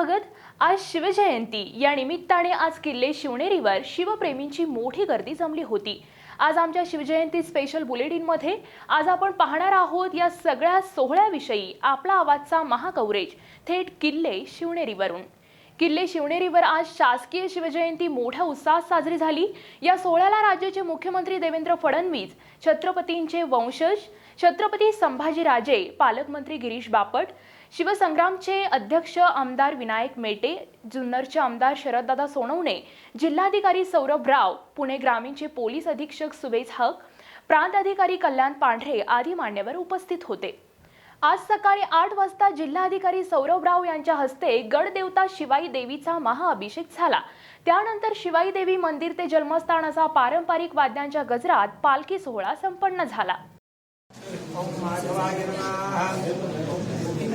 भगत आज शिवजयंती. या निमित्ताने आज किल्ले शिवनेरीवर शिवप्रेमींची मोठी गर्दी जमली होती. आज आमच्या शिवजयंती स्पेशल बुलेटिनमध्ये आज आपण पाहणार आहोत या सगळ्या सोहळ्याविषयी आपला आवाजचा महाकवरेज थेट किल्ले शिवनेरीवरून. किल्ले शिवनेरीवर आज शासकीय शिवजयंती मोठ्या उत्साहात साजरी झाली. या सोहळ्याला राज्याचे मुख्यमंत्री देवेंद्र फडणवीस छत्रपतींचे वंशज छत्रपती संभाजीराजे पालकमंत्री गिरीश बापट शिवसंग्रामचे अध्यक्ष आमदार विनायक मेटे जुन्नरचे आमदार शरददादा सोनवणे जिल्हाधिकारी सौरभ राव पुणे ग्रामीणचे पोलीस अधीक्षक सुबेज हक प्रांत अधिकारी कल्याण पांढरे आदी मान्यवर उपस्थित होते. आज सकाळी आठ वाजता जिल्हाधिकारी सौरभ राव यांच्या हस्ते गडदेवता शिवाई देवीचा महाअभिषेक झाला. त्यानंतर शिवाई देवी मंदिर ते जन्मस्थान असा पारंपरिक वाद्यांच्या गजरात पालखी सोहळा संपन्न झाला.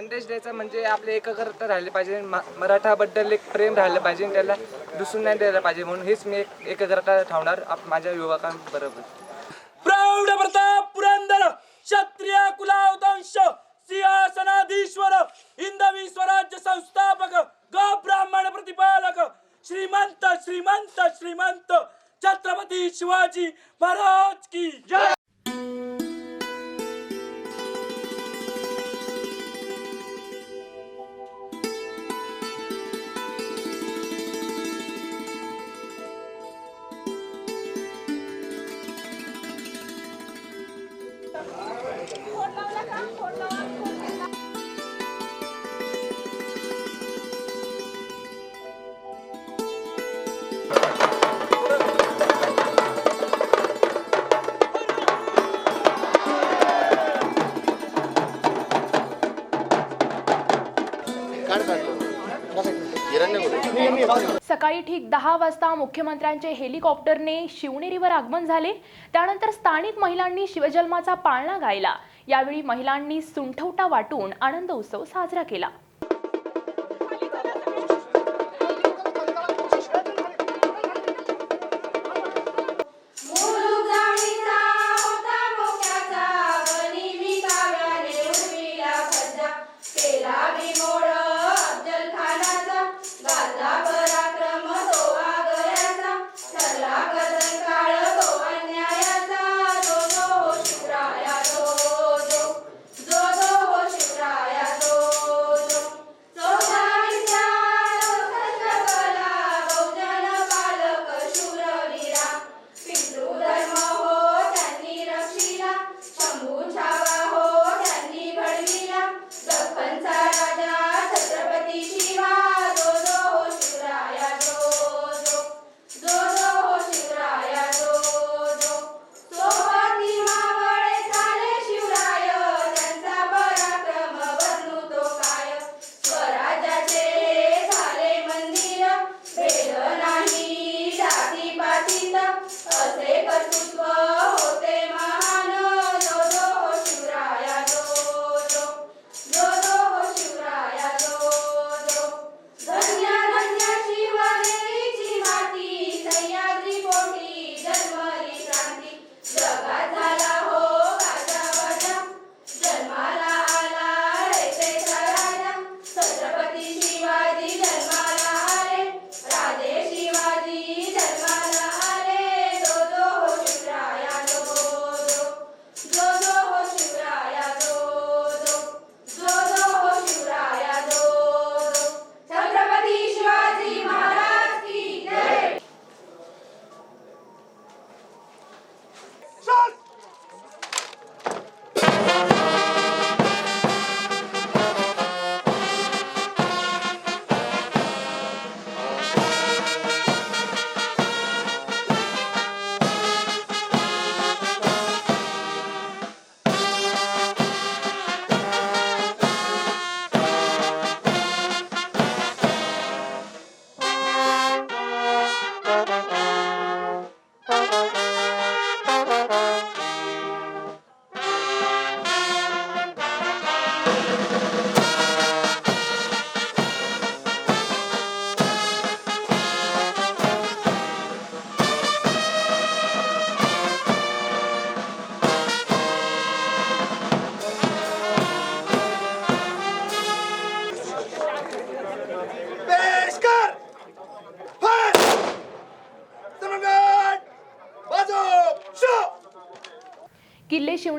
संदेश द्यायचा म्हणजे आपले एकाग्रता राहिले पाहिजे. मराठाबद्दल एक प्रेम राहिलं पाहिजे त्याला दुसरून नाही द्यायला पाहिजे. म्हणून हेच मी एक एकाग्रता ठेवणार. माझ्या युवकांबरोबर. प्रौढ प्रताप पुरंदर क्षत्रिय कुलावदंश सिंहासनाधीश्वर हिंदवी स्वराज्य संस्थापक ग ब्राह्मण प्रतिपालक श्रीमंत श्रीमंत श्रीमंत छत्रपती शिवाजी महाराज की जय! सकाळी ठीक दहा वाजता मुख्यमंत्र्यांचे हेलिकॉप्टरने शिवनेरीवर आगमन झाले. त्यानंतर स्थानिक महिलांनी शिवजन्माचा पाळणा गायला. यावेळी महिलांनी सुंठवटा वाटून आनंद उत्सव साजरा केला.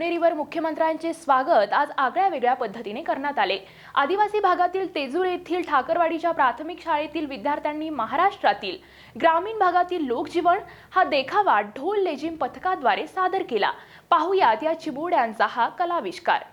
शिवनेरीवर मुख्यमंत्र्यांचे स्वागत आज आगळ्या वेगळ्या पद्धतीने करण्यात आले. आदिवासी भागातील तेजूर येथील ठाकरवाडीच्या प्राथमिक शाळेतील विद्यार्थ्यांनी महाराष्ट्रातील ग्रामीण भागातील लोकजीवन हा देखावा ढोल लेझिम पथकाद्वारे सादर केला. पाहुयात या चिबोड्यांचा हा कलाविष्कार.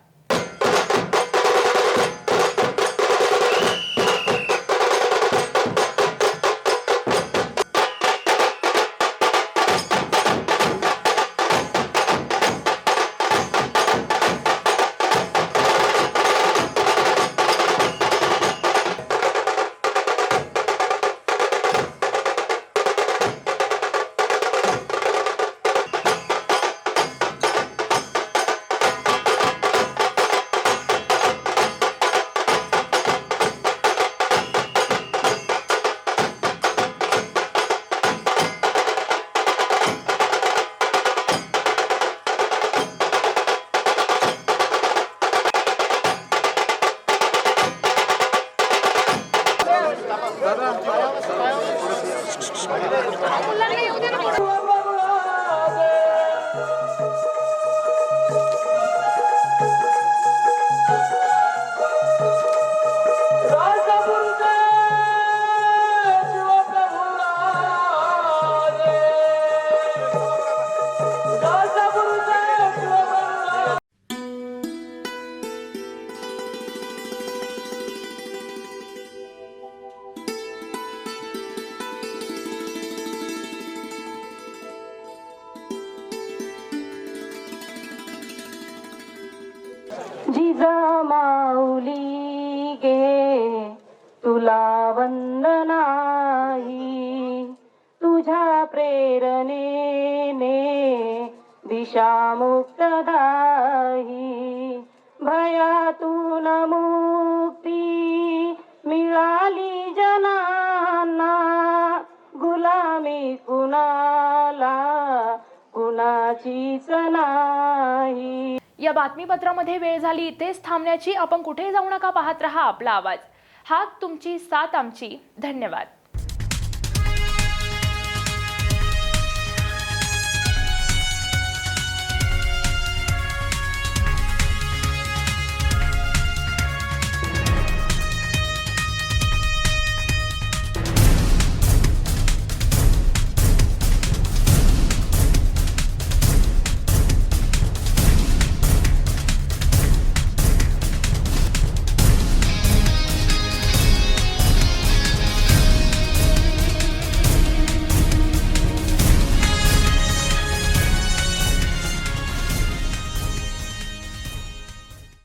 तुला वंदनाही तुझ्या प्रेरणेने दिशामुक्त दाही भयातून मुक्ती मिळाली जनांना गुलामी कुणाला कुणाचीच नाही. या बातमीपत्रामध्ये वेळ झाली इथेच थांबण्याची. आपण कुठे जाऊ नका पाहत रहा आपला आवाज. हात तुमची साथ आमची. धन्यवाद.